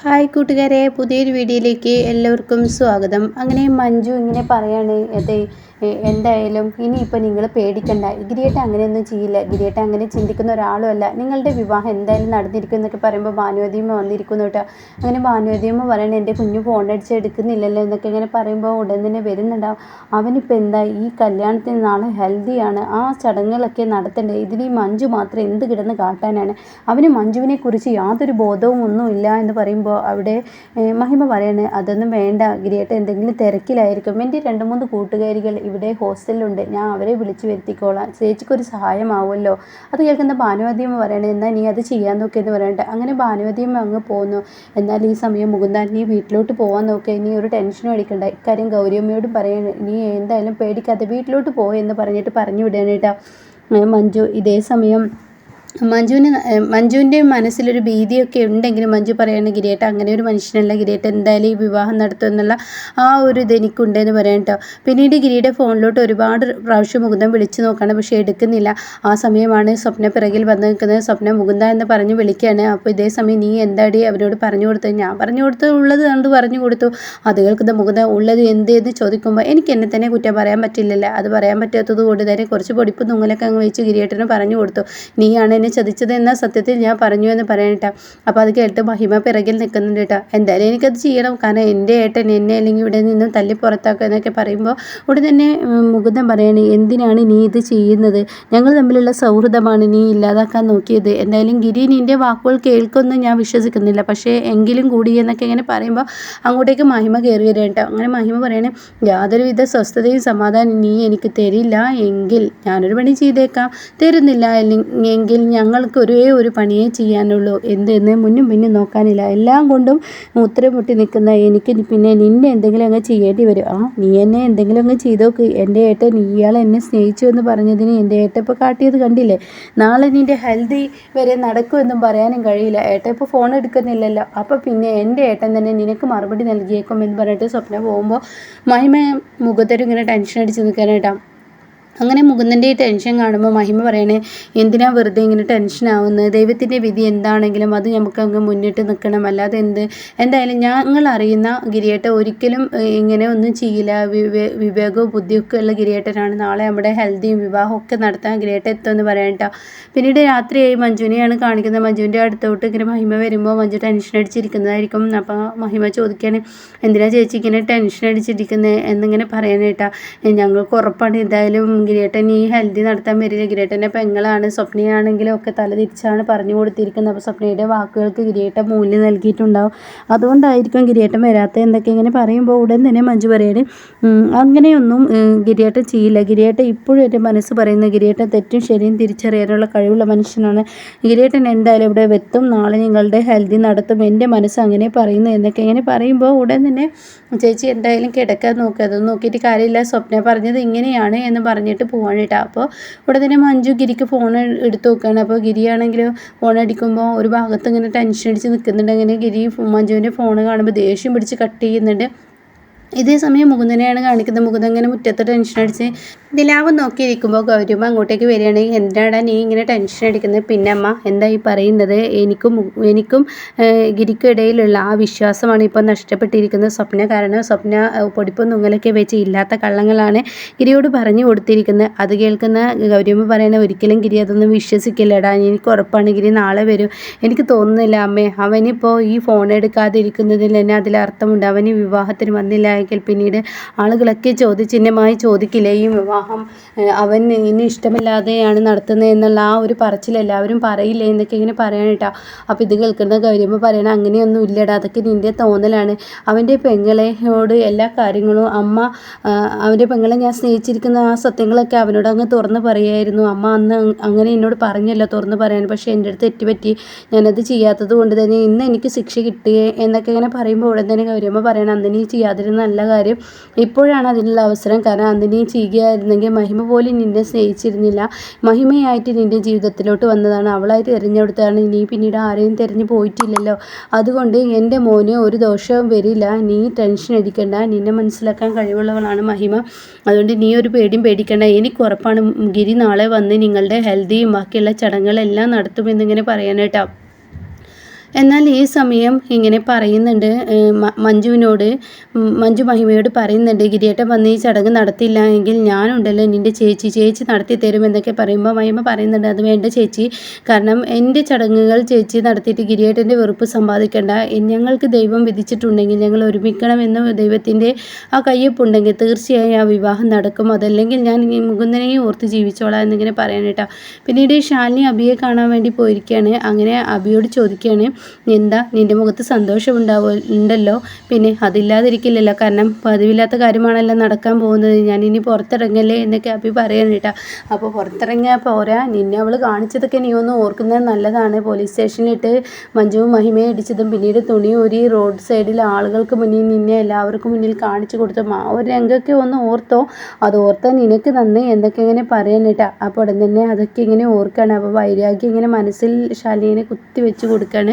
Hi കൂട്ടുകാരെ പുതിയൊരു വീഡിയോയിലേക്ക് എല്ലാവർക്കും സ്വാഗതം. അങ്ങനെ മഞ്ജു ഇങ്ങനെ പറയാണ് അതെ എന്തായാലും ഇനിയിപ്പോൾ നിങ്ങൾ പേടിക്കണ്ട. ഗിരിയേട്ട അങ്ങനെയൊന്നും ചെയ്യില്ല. ഗിരിയേട്ട അങ്ങനെ ചിന്തിക്കുന്ന ഒരാളും അല്ല. നിങ്ങളുടെ വിവാഹം എന്തായാലും നടന്നിരിക്കും എന്നൊക്കെ പറയുമ്പോൾ ഭാനുവതിയമ്മ വന്നിരിക്കുന്നു കേട്ടോ. അങ്ങനെ ഭാനുവതിയമ്മ പറയണ എന്റെ കുഞ്ഞു ഫോൺ അടിച്ച് എടുക്കുന്നില്ലല്ലോ എന്നൊക്കെ ഇങ്ങനെ പറയുമ്പോൾ ഉടൻ തന്നെ വരുന്നുണ്ടാവും. അവനിപ്പോൾ എന്താ ഈ കല്യാണത്തിന് നാളെ ഹെൽത്തിയാണ് ആ ചടങ്ങുകളൊക്കെ നടത്തണ്ടേ? ഇതിന് ഈ മഞ്ജു മാത്രം എന്ത് കിടന്ന് കാട്ടാനാണ്? അവന് മഞ്ജുവിനെ കുറിച്ച് യാതൊരു ബോധവും ഒന്നും ഇല്ല എന്ന് പറയുമ്പോൾ അവിടെ മഹിമ പറയാണ് അതൊന്നും വേണ്ട. ഗിരിയേട്ട എന്തെങ്കിലും തിരക്കിലായിരിക്കും. എന്റെ രണ്ട് മൂന്ന് കൂട്ടുകാരികൾ ഇവിടെ ഹോസ്റ്റലിലുണ്ട്. ഞാൻ അവരെ വിളിച്ചു വരുത്തിക്കോളാം. ചേച്ചിക്കൊരു സഹായമാവുമല്ലോ. അത് കേൾക്കുന്ന ഭാനുവതിയമ്മ പറയണേ എന്നാൽ നീ അത് ചെയ്യാൻ നോക്കിയെന്ന് പറയട്ടെ അങ്ങനെ ഭാനുവതിയമ്മ അങ്ങ് പോന്നു. എന്നാൽ ഈ സമയം മുകുന്ദാൻ നീ വീട്ടിലോട്ട് പോകാൻ നോക്കുക നീ ഒരു ടെൻഷനും അടിക്കണ്ട. ഇക്കാര്യം ഗൗരിയമ്മയോടും പറയണേ. നീ എന്തായാലും പേടിക്കാതെ വീട്ടിലോട്ട് പോയെന്ന് പറഞ്ഞിട്ട് പറഞ്ഞു വിടാനേട്ടാ മഞ്ജു ഇതേ സമയം മഞ്ജുവിന് മഞ്ജുവിന്റെ മനസ്സിലൊരു ഭീതിയൊക്കെ ഉണ്ടെങ്കിലും മഞ്ജു പറയുകയാണ് ഗിരിയേട്ട അങ്ങനെ ഒരു മനുഷ്യനല്ല. ഗിരിയേട്ട എന്തായാലും ഈ വിവാഹം നടത്തും എന്നുള്ള ആ ഒരു ഇത് എനിക്കുണ്ടെന്ന് പറയാം കേട്ടോ പിന്നീട് ഗിരിയുടെ ഫോണിലോട്ട് ഒരുപാട് പ്രാവശ്യം മുകുന്ദൻ വിളിച്ചു നോക്കാണ് പക്ഷേ എടുക്കുന്നില്ല. ആ സമയമാണ് സ്വപ്ന പിറകിൽ വന്ന് നിൽക്കുന്നത്. സ്വപ്ന മുകുന്ദ എന്ന് പറഞ്ഞ് വിളിക്കുകയാണ്. അപ്പോൾ ഇതേ സമയം നീ എന്താടി അവരോട് പറഞ്ഞു കൊടുത്തത്? ഞാൻ പറഞ്ഞു കൊടുത്തത് ഉള്ളത് കണ്ട് പറഞ്ഞു കൊടുത്തു. അത് കേൾക്കുന്ന മുകുന്ദ ഉള്ളത് എന്ത്? എന്ന് ചോദിക്കുമ്പോൾ എനിക്ക് എന്നെ തന്നെ കുറ്റം പറയാൻ പറ്റില്ലല്ലോ? അത് പറയാൻ പറ്റാത്തത് കൊണ്ട് തന്നെ കുറച്ച് പൊടിപ്പ് നുങ്ങലൊക്കെ അങ്ങ് വെച്ച് ഗിരിയേട്ടന് പറഞ്ഞു കൊടുത്തു. നീയാണ് എന്നെ ചതിച്ചത് എന്ന സത്യത്തിൽ ഞാൻ പറഞ്ഞു എന്ന് പറയണേട്ടാ അപ്പോൾ അത് കേട്ട് മഹിമ പിറകിൽ നിൽക്കുന്നുണ്ട് കേട്ടോ. എന്തായാലും എനിക്കത് ചെയ്യണം. കാരണം എന്റെ ഏട്ടൻ എന്നെ അല്ലെങ്കിൽ ഇവിടെ നിന്നും തല്ലി പുറത്താക്കുക എന്നൊക്കെ പറയുമ്പോൾ ഉടൻ തന്നെ മുകുന്ദൻ പറയാണ് എന്തിനാണ് നീ ഇത് ചെയ്യുന്നത്? ഞങ്ങൾ തമ്മിലുള്ള സൗഹൃദമാണ് നീ ഇല്ലാതാക്കാൻ നോക്കിയത്. എന്തായാലും ഗിരി നിന്റെ വാക്കുകൾ കേൾക്കുമെന്ന് ഞാൻ വിശ്വസിക്കുന്നില്ല. പക്ഷേ എങ്കിലും കൂടി എന്നൊക്കെ ഇങ്ങനെ പറയുമ്പോൾ അങ്ങോട്ടേക്ക് മഹിമ കയറി വരിക കേട്ടോ. അങ്ങനെ മഹിമ പറയണേ യാതൊരുവിധ സ്വസ്ഥതയും സമാധാനം നീ എനിക്ക് തരില്ല. എങ്കിൽ ഞാനൊരു പണി ചെയ്തേക്കാം. തരുന്നില്ല. എങ്കിൽ ഞങ്ങൾക്ക് ഒരേ ഒരു പണിയേ ചെയ്യാനുള്ളൂ. എന്തെന്ന് മുന്നും പിന്നും നോക്കാനില്ല. എല്ലാം കൊണ്ടും മുട്ടി നിൽക്കുന്ന എനിക്ക് പിന്നെ നിന്നെ എന്തെങ്കിലും അങ്ങ് ചെയ്യേണ്ടി വരും. ആ നീ എന്നെ എന്തെങ്കിലും അങ്ങ് ചെയ്തോക്ക്. എന്റെ ഏട്ടൻ ഇയാൾ എന്നെ സ്നേഹിച്ചു എന്ന് പറഞ്ഞതിന് എന്റെ ഏട്ട ഇപ്പോൾ കാട്ടിയത് കണ്ടില്ലേ? നാളെ നിന്റെ ഹെൽത്തി വരെ നടക്കുമെന്നും പറയാനും കഴിയില്ല. ഏട്ട ഇപ്പോൾ ഫോൺ എടുക്കുന്നില്ലല്ലോ. അപ്പോൾ പിന്നെ എന്റെ ഏട്ടൻ തന്നെ നിനക്ക് മറുപടി നൽകിയേക്കും എന്ന് പറഞ്ഞിട്ട് സ്വപ്നം പോകുമ്പോൾ മഹിമ മുഖത്തൊരു ഇങ്ങനെ ടെൻഷൻ അടിച്ച് നിൽക്കാനായിട്ടാണ് അങ്ങനെ മുകുന്ദന്റെ ഈ ടെൻഷൻ കാണുമ്പോൾ മഹിമ പറയണേ എന്തിനാ വെറുതെ ഇങ്ങനെ ടെൻഷൻ ആവുന്നത് ദൈവത്തിന്റെ വിധി എന്താണെങ്കിലും അത് നമുക്ക് അങ്ങ് മുന്നിട്ട് നിൽക്കണം അല്ലാതെ എന്ത്? എന്തായാലും ഞങ്ങൾ അറിയുന്ന ഗിരിയേട്ട ഒരിക്കലും ഇങ്ങനെ ഒന്നും ചെയ്യില്ല. വിവേകവും ബുദ്ധിയൊക്കെ ഉള്ള ഗിരിയേട്ടനാണ്. നാളെ നമ്മുടെ ഹെൽത്തിയും വിവാഹവും ഒക്കെ നടത്താൻ ഗിരിയേട്ട എത്തുമെന്ന് പറയണ്ട പിന്നീട് രാത്രിയായി മഞ്ജുവിനെയാണ് കാണിക്കുന്നത്. മഞ്ജുവിന്റെ അടുത്തോട്ട് ഇങ്ങനെ മഹിമ വരുമ്പോൾ മഞ്ജു ടെൻഷൻ അടിച്ചിരിക്കുന്നതായിരിക്കും. അപ്പോൾ മഹിമ ചോദിക്കുകയാണ് എന്തിനാ ചേച്ചി ഇങ്ങനെ ടെൻഷൻ അടിച്ചിരിക്കുന്നത് എന്നിങ്ങനെ പറയാനേട്ടാ ഞങ്ങൾക്ക് ഉറപ്പാണ്. എന്തായാലും ഗിരിയേട്ടൻ ഈ ഹെൽത്തി നടത്താൻ വരില്ല. ഗ്രേട്ടന്റെ പെങ്ങളാണ് സ്വപ്നയാണെങ്കിലും ഒക്കെ തല തിരിച്ചാണ് പറഞ്ഞു കൊടുത്തിരിക്കുന്നത്. അപ്പോൾ സ്വപ്നയുടെ വാക്കുകൾക്ക് ഗ്രേട്ടൻ മൂല്യം നൽകിയിട്ടുണ്ടാവും. അതുകൊണ്ടായിരിക്കും ഗ്രേട്ടൻ വരാത്ത എന്തൊക്കെ ഇങ്ങനെ പറയുമ്പോൾ ഉടൻ തന്നെ മഞ്ജു പറയാണ് അങ്ങനെയൊന്നും ഗിരിയേട്ടൻ ചെയ്യില്ല. ഗിരിയേട്ടൻ ഇപ്പോഴും എന്റെ മനസ്സ് പറയുന്നത് ഗിരിയേട്ടൻ തെറ്റും ശരിയും തിരിച്ചറിയാനുള്ള കഴിവുള്ള മനുഷ്യനാണ്. ഗിരിയേട്ടൻ എന്തായാലും ഇവിടെ വെത്തും നാളെ നിങ്ങളുടെ ഹെൽത്തി നടത്തും. എന്റെ മനസ്സ് അങ്ങനെ പറയുന്നു എന്നൊക്കെ ഇങ്ങനെ പറയുമ്പോൾ ഉടൻ തന്നെ ചേച്ചി എന്തായാലും കിടക്കാൻ നോക്കുക അതൊന്നും നോക്കിയിട്ട് കാര്യമില്ല. സ്വപ്ന പറഞ്ഞത് ഇങ്ങനെയാണ് എന്ന് പറഞ്ഞിട്ട് ആയിട്ട് പോവാണ് കേട്ടോ. അപ്പോൾ ഇവിടെ തന്നെ മഞ്ജു ഗിരിക്ക് ഫോൺ എടുത്ത് നോക്കുകയാണ് അപ്പോൾ ഗിരിയാണെങ്കിൽ ഫോൺ അടിക്കുമ്പോൾ ഒരു ഭാഗത്ത് ഇങ്ങനെ ടെൻഷൻ അടിച്ച് നിൽക്കുന്നുണ്ട് അങ്ങനെ ഗിരി മഞ്ജുവിന്റെ ഫോൺ കാണുമ്പോൾ ദേഷ്യം പിടിച്ച് കട്ട് ചെയ്യുന്നുണ്ട്. ഇതേ സമയം മുകുന്ദനെയാണ് കാണിക്കുന്നത്. മുകുന്ദൻ ഇങ്ങനെ മുറ്റത്ത് ടെൻഷൻ അടിച്ച് ദിലാവ് നോക്കിയിരിക്കുമ്പോൾ ഗൗരിയമ്മ അങ്ങോട്ടേക്ക് വരികയാണെങ്കിൽ എന്താടാ നീ ഇങ്ങനെ ടെൻഷൻ അടിക്കുന്നത്? പിന്നെ അമ്മ എന്താ ഈ പറയുന്നത്? എനിക്കും എനിക്കും ഗിരിക്കും ഇടയിലുള്ള ആ വിശ്വാസമാണ് ഇപ്പോൾ നഷ്ടപ്പെട്ടിരിക്കുന്നത്. സ്വപ്ന കാരണം സ്വപ്ന പൊടിപ്പും നുങ്ങലൊക്കെ വെച്ച് ഇല്ലാത്ത കള്ളങ്ങളാണ് ഗിരിയോട് പറഞ്ഞു കൊടുത്തിരിക്കുന്നത്. അത് കേൾക്കുന്ന ഗൗരിയമ്മ പറയുന്നത് ഒരിക്കലും ഗിരി അതൊന്നും വിശ്വസിക്കില്ലടാ. എനിക്ക് ഉറപ്പാണ് ഗിരി നാളെ വരും. എനിക്ക് തോന്നുന്നില്ല അമ്മേ അവനിപ്പോൾ ഈ ഫോൺ എടുക്കാതിരിക്കുന്നതിൽ തന്നെ അതിലർത്ഥമുണ്ട് അവന് വിവാഹത്തിന് വന്നില്ല എങ്കിൽ പിന്നീട് ആളുകളൊക്കെ ചോദ്യചിഹ്നമായി ചോദിക്കില്ലേ ഈ വിവാഹം? അവൻ ഇനി ഇഷ്ടമില്ലാതെയാണ് നടത്തുന്നത് എന്നുള്ള ആ ഒരു പറച്ചിൽ എല്ലാവരും പറയില്ലേ എന്നൊക്കെ ഇങ്ങനെ പറയാനിട്ടാ. അപ്പോൾ ഇത് കേൾക്കുന്ന ഗൗരിയമ്മ പറയണ അങ്ങനെയൊന്നും ഇല്ലടാ അതൊക്കെ നിന്റെ തോന്നലാണ്. അവന്റെ പെങ്ങളെയോട് എല്ലാ കാര്യങ്ങളും അമ്മ അവന്റെ പെങ്ങളെ ഞാൻ സ്നേഹിച്ചിരിക്കുന്ന ആ സത്യങ്ങളൊക്കെ അവനോട് അങ്ങ് തുറന്ന് പറയായിരുന്നു. അമ്മ അന്ന് അങ്ങനെ എന്നോട് പറഞ്ഞല്ലോ തുറന്ന് പറയാൻ പക്ഷേ എന്റെ അടുത്ത് തെറ്റുപറ്റി. ഞാനത് ചെയ്യാത്തത് കൊണ്ട് തന്നെ ഇന്ന് എനിക്ക് ശിക്ഷ കിട്ടിയേ എന്നൊക്കെ ഇങ്ങനെ പറയുമ്പോൾ ഉടൻ തന്നെ ഗൗരിയമ്മ പറയണം അന്ന് നീ ചെയ്യാതിരുന്ന നല്ല കാര്യം ഇപ്പോഴാണ് അതിനുള്ള അവസരം. കാരണം അന്ന് നീ ചെയ്യുകയായിരുന്നെങ്കിൽ മഹിമ പോലും നിന്നെ സ്നേഹിച്ചിരുന്നില്ല. മഹിമയായിട്ട് നിന്റെ ജീവിതത്തിലോട്ട് വന്നതാണ്. അവളായി തിരഞ്ഞെടുത്താണ് നീ പിന്നീട് ആരെയും തിരഞ്ഞു പോയിട്ടില്ലല്ലോ. അതുകൊണ്ട് എന്റെ മോന് ഒരു ദോഷവും വരില്ല. നീ ടെൻഷൻ അടിക്കണ്ട. നിന്നെ മനസ്സിലാക്കാൻ കഴിവുള്ളവളാണ് മഹിമ. അതുകൊണ്ട് നീ ഒരു പേടിയും പേടിക്കണ്ട. എനിക്ക് ഉറപ്പാണ്. ഗിരി നാളെ വന്ന് നിങ്ങളുടെ ഹെൽത്തിയും ബാക്കിയുള്ള ചടങ്ങുകളെല്ലാം നടത്തുമെന്നിങ്ങനെ പറയാനേട്ടോ എന്നാൽ ഈ സമയം ഇങ്ങനെ പറയുന്നുണ്ട് മഞ്ജുവിനോട് മഞ്ജു മഹിമയോട് പറയുന്നുണ്ട് ഗിരിയേട്ടൻ വന്ന് ഈ ചടങ്ങ് നടത്തില്ല എങ്കിൽ ഞാനുണ്ടല്ലോ നിന്റെ ചേച്ചി ചേച്ചി നടത്തി തരും എന്നൊക്കെ പറയുമ്പോൾ മഹിമ പറയുന്നുണ്ട് അത് വേണ്ട ചേച്ചി കാരണം എന്റെ ചടങ്ങുകൾ ചേച്ചി നടത്തിയിട്ട് ഗിരിയേട്ടന്റെ വെറുപ്പ് സമ്പാദിക്കേണ്ട. ഞങ്ങൾക്ക് ദൈവം വിധിച്ചിട്ടുണ്ടെങ്കിൽ ഞങ്ങൾ ഒരുമിക്കണമെന്ന് ദൈവത്തിന്റെ ആ കയ്യൊപ്പുണ്ടെങ്കിൽ തീർച്ചയായും ആ വിവാഹം നടക്കും. അതല്ലെങ്കിൽ ഞാൻ മുകുന്ദനെയും ഓർത്ത് ജീവിച്ചോളാം എന്നിങ്ങനെ പറയാനേട്ടാ പിന്നീട് ശാലിനി അബിയെ കാണാൻ വേണ്ടി പോയിരിക്കുകയാണ്. അങ്ങനെ അബിയോട് ചോദിക്കുകയാണ് എന്താ നിന്റെ മുഖത്ത് സന്തോഷമുണ്ടാവോ ഉണ്ടല്ലോ. പിന്നെ അതില്ലാതിരിക്കില്ലല്ലോ. കാരണം പതിവില്ലാത്ത കാര്യമാണല്ലോ നടക്കാൻ പോകുന്നത്. ഞാൻ ഇനി പുറത്തിറങ്ങല്ലേ എന്നൊക്കെ അഭി പറയാൻ കേട്ടാ. അപ്പോൾ പുറത്തിറങ്ങിയാൽ പോരാ. നിന്നെ അവൾ കാണിച്ചതൊക്കെ നീ ഒന്ന് ഓർക്കുന്നത് നല്ലതാണ്. പോലീസ് സ്റ്റേഷനിലിട്ട് മഞ്ജുവും മഹിമയെ ഇടിച്ചതും പിന്നീട് തുണി ഒരു റോഡ് സൈഡിൽ ആളുകൾക്ക് മുന്നിൽ നിന്നെ എല്ലാവർക്കും മുന്നിൽ കാണിച്ചു കൊടുത്തും. ആ ഒരു രംഗമൊക്കെ ഒന്ന് ഓർത്തോ. അത് ഓർത്താൽ നിനക്ക് നന്ദി എന്തൊക്കെ ഇങ്ങനെ പറയാൻ കേട്ടാ. അപ്പോൾ ഉടൻ തന്നെ അതൊക്കെ ഇങ്ങനെ ഓർക്കുകയാണ് അപ്പോൾ വൈരാഗ്യം ഇങ്ങനെ മനസ്സിൽ ശാലിനെ കുത്തി വെച്ച് കൊടുക്കുകയാണ്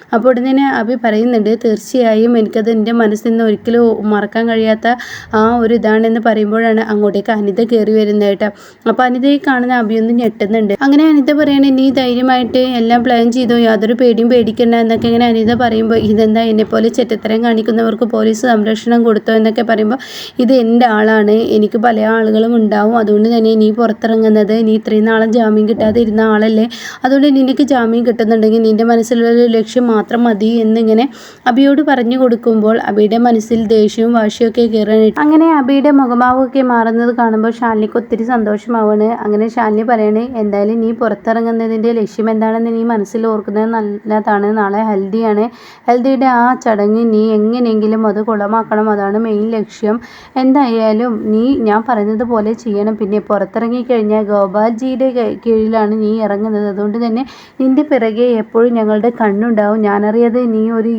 അപ്പോൾ ഉടനെ അഭി പറയുന്നുണ്ട് തീർച്ചയായും എനിക്കത് എന്റെ മനസ്സിൽ നിന്ന് ഒരിക്കലും മറക്കാൻ കഴിയാത്ത ആ ഒരു ഇതാണെന്ന് പറയുമ്പോഴാണ് അങ്ങോട്ടേക്ക് അനിത കയറി വരുന്നത് കേട്ടോ അപ്പോൾ അനിതയെ കാണുന്ന അഭിയൊന്നും ഞെട്ടുന്നുണ്ട്. അങ്ങനെ അനിത പറയണേ നീ ധൈര്യമായിട്ട് എല്ലാം പ്ലാൻ ചെയ്തു യാതൊരു പേടിയും പേടിക്കണ്ട എന്നൊക്കെ ഇങ്ങനെ അനിത പറയുമ്പോൾ ഇതെന്താ എന്നെപ്പോലെ ചെറ്റത്തരം കാണിക്കുന്നവർക്ക് പോലീസ് സംരക്ഷണം കൊടുത്തോ എന്നൊക്കെ പറയുമ്പോൾ ഇത് എന്റെ ആളാണ് എനിക്ക് പല ആളുകളും ഉണ്ടാവും അതുകൊണ്ട് തന്നെ നീ പുറത്തിറങ്ങുന്നത് നീ ഇത്രയും നാളെ ജാമ്യം കിട്ടാതെ ഇരുന്ന ആളല്ലേ അതുകൊണ്ട് നിനക്ക് ജാമ്യം കിട്ടുന്നുണ്ടെങ്കിൽ നിന്റെ മനസ്സിലുള്ള ലക്ഷ്യം മാത്രം മതി എന്നിങ്ങനെ അബിയോട് പറഞ്ഞു കൊടുക്കുമ്പോൾ അബിയുടെ മനസ്സിൽ ദേഷ്യവും വാശിയൊക്കെ കയറാനിട്ട് അങ്ങനെ അബിയുടെ മുഖഭാവമൊക്കെ മാറുന്നത് കാണുമ്പോൾ ഷാലിനിക്ക് ഒത്തിരി സന്തോഷമാവാണ്. അങ്ങനെ ഷാലിനി പറയണേ എന്തായാലും നീ പുറത്തിറങ്ങുന്നതിന്റെ ലക്ഷ്യം എന്താണെന്ന് നീ മനസ്സിൽ ഓർക്കുന്നത് നല്ലതാണ്. നാളെ ഹൽദിയാണ്. ഹൽദിയുടെ ആ ചടങ്ങ് നീ എങ്ങനെയെങ്കിലും അത് കുളമാക്കണം. അതാണ് മെയിൻ ലക്ഷ്യം. എന്തായാലും നീ ഞാൻ പറയുന്നത് പോലെ ചെയ്യണം. പിന്നെ പുറത്തിറങ്ങിക്കഴിഞ്ഞാൽ ഗോപാൽജിയുടെ കീഴിലാണ് നീ ഇറങ്ങുന്നത്. അതുകൊണ്ട് തന്നെ നിന്റെ പിറകെ എപ്പോഴും ഞങ്ങളുടെ കണ്ണുണ്ടാവും. ഞാനറിയാതെ നീ ഒരു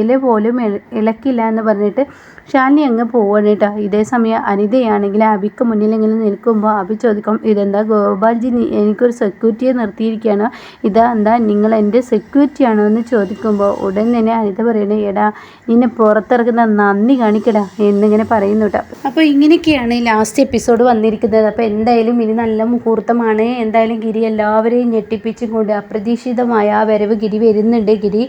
ഇല പോലും ഇളക്കില്ല എന്ന് പറഞ്ഞിട്ട് ഷാലിനി അങ്ങ് പോവാണ് കേട്ടോ. ഇതേ സമയം അനിതയാണെങ്കിൽ അബിക്ക് മുന്നിൽ ഇങ്ങനെ നിൽക്കുമ്പോൾ അബി ചോദിക്കും ഇതെന്താ ഗോപാൽജി എനിക്കൊരു സെക്യൂരിറ്റിയെ നിർത്തിയിരിക്കുകയാണ്. ഇതാ എന്താ നിങ്ങൾ എന്റെ സെക്യൂരിറ്റി ആണോ എന്ന് ചോദിക്കുമ്പോൾ ഉടൻ തന്നെ അനിത പറയണേ എടാ നിന്നെ പുറത്തിറക്കുന്ന നന്ദി കാണിക്കടാ എന്നിങ്ങനെ പറയുന്നു കേട്ടോ. അപ്പോൾ ഇങ്ങനെയൊക്കെയാണ് ലാസ്റ്റ് എപ്പിസോഡ് വന്നിരിക്കുന്നത്. അപ്പോൾ എന്തായാലും ഇനി നല്ല മുഹൂർത്തമാണ്. എന്തായാലും ഗിരി എല്ലാവരെയും ഞെട്ടിപ്പിച്ചും കൊണ്ട് അപ്രതീക്ഷിതമായ ആ വരവ് ഗിരി വരുന്നുണ്ട്. ഗിരി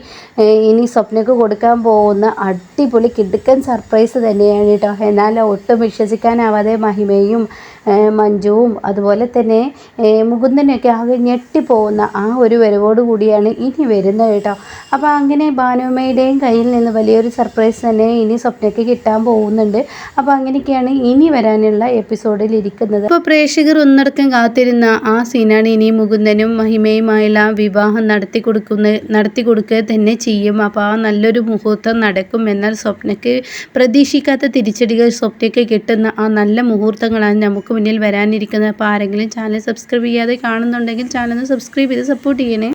ഇനി സ്വപ്നക്ക് കൊടുക്കാൻ പോകുന്ന അടിപൊളി കിടുക്കൻ സർപ്രൈസ് തന്നെയാണ് കേട്ടോ. എന്നാൽ ഒട്ടും വിശ്വസിക്കാനാവാതെ മഹിമയും മഞ്ജുവും അതുപോലെ തന്നെ മുകുന്ദനൊക്കെ ആകെ ഞെട്ടിപ്പോകുന്ന ആ ഒരു വരവോട് കൂടിയാണ് ഇനി വരുന്നത് കേട്ടോ. അപ്പോൾ അങ്ങനെ ഭാനുമ്മയുടെയും കയ്യിൽ നിന്ന് വലിയൊരു സർപ്രൈസ് തന്നെ ഇനി സ്വപ്നയ്ക്ക് കിട്ടാൻ പോകുന്നുണ്ട്. അപ്പോൾ അങ്ങനെയൊക്കെയാണ് ഇനി വരാനുള്ള എപ്പിസോഡിൽ ഇരിക്കുന്നത്. അപ്പോൾ പ്രേക്ഷകർ ഒന്നടക്കം കാത്തിരുന്ന ആ സീനാണ് ഇനി മുകുന്ദനും മഹിമയുമായുള്ള വിവാഹം നടത്തി കൊടുക്കുന്ന നടത്തി കൊടുക്കുക തന്നെ ചെയ്യും. അപ്പോൾ ആ നല്ലൊരു മുഹൂർത്തം നടക്കും. എന്നാൽ സ്വപ്നയ്ക്ക് പ്രതീക്ഷിക്കാത്ത തിരിച്ചടികൾ സ്വപ്നയ്ക്ക് കിട്ടുന്ന ആ നല്ല മുഹൂർത്തങ്ങളാണ് നമുക്ക് മുന്നിൽ വരാനിരിക്കുന്നത് അപ്പോൾ ആരെങ്കിലും ചാനൽ സബ്സ്ക്രൈബ് ചെയ്യാതെ കാണുന്നുണ്ടെങ്കിൽ ചാനൽ സബ്സ്ക്രൈബ് ചെയ്ത് സപ്പോർട്ട് ചെയ്യണേ.